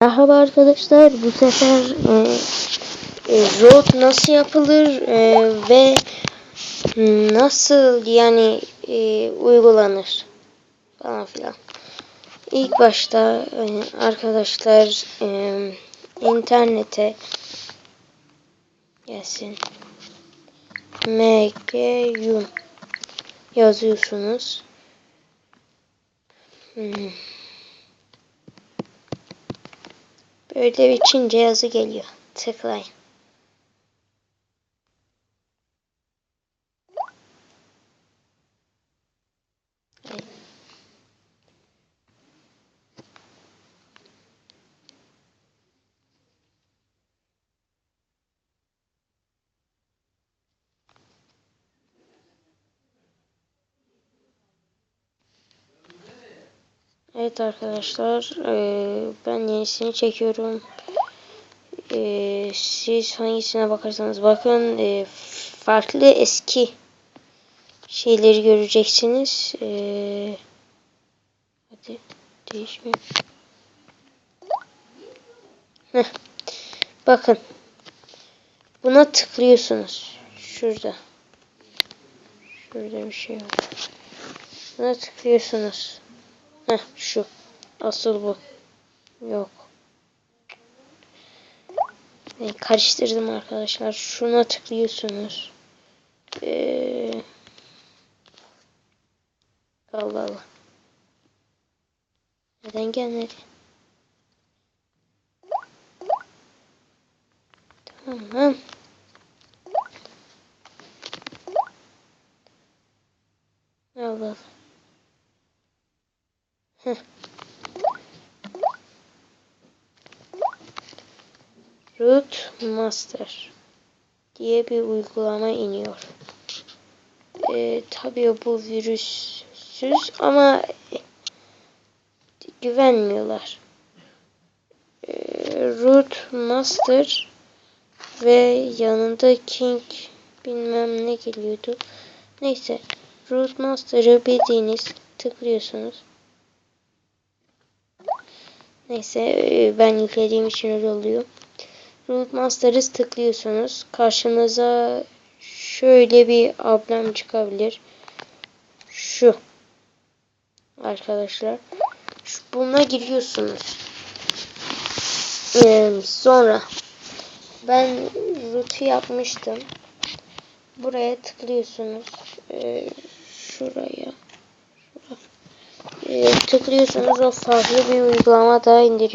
Merhaba arkadaşlar. Bu sefer e, e, road nasıl yapılır e, ve nasıl yani e, uygulanır falan filan. İlk başta e, arkadaşlar e, internete gelsin. MGU yazıyorsunuz. Hmm. Böyle bir Çince yazı geliyor. Tıklayın. Evet arkadaşlar eee, ben yenisini çekiyorum. Eee, siz hangisine bakarsanız bakın eee, farklı eski şeyleri göreceksiniz. Eee, hadi değişmiyor. Bakın. Buna tıklıyorsunuz. Şurada. Şurada bir şey var. Buna tıklıyorsunuz. Heh şu. Asıl bu. Yok. Ben karıştırdım arkadaşlar. Şuna tıklıyorsunuz. Ee... Allah Allah. Neden gelmedi? Tamam. Allah Allah. Root Master diye bir uygulama iniyor. Ee, tabii bu virüsüz ama güvenmiyorlar. Ee, Root Master ve yanında King bilmem ne geliyordu. Neyse Root Master'ı bildiğiniz tıklıyorsunuz. Neyse e, ben yüklediğim için öyle oluyor. Root Master'ı tıklıyorsunuz. Karşınıza şöyle bir ablem çıkabilir. Şu. Arkadaşlar. Şu, buna giriyorsunuz. Ee, sonra ben root'u yapmıştım. Buraya tıklıyorsunuz. Ee, şuraya. Şuraya. Ee, tıklıyorsunuz o farklı bir uygulama daha indiriyor.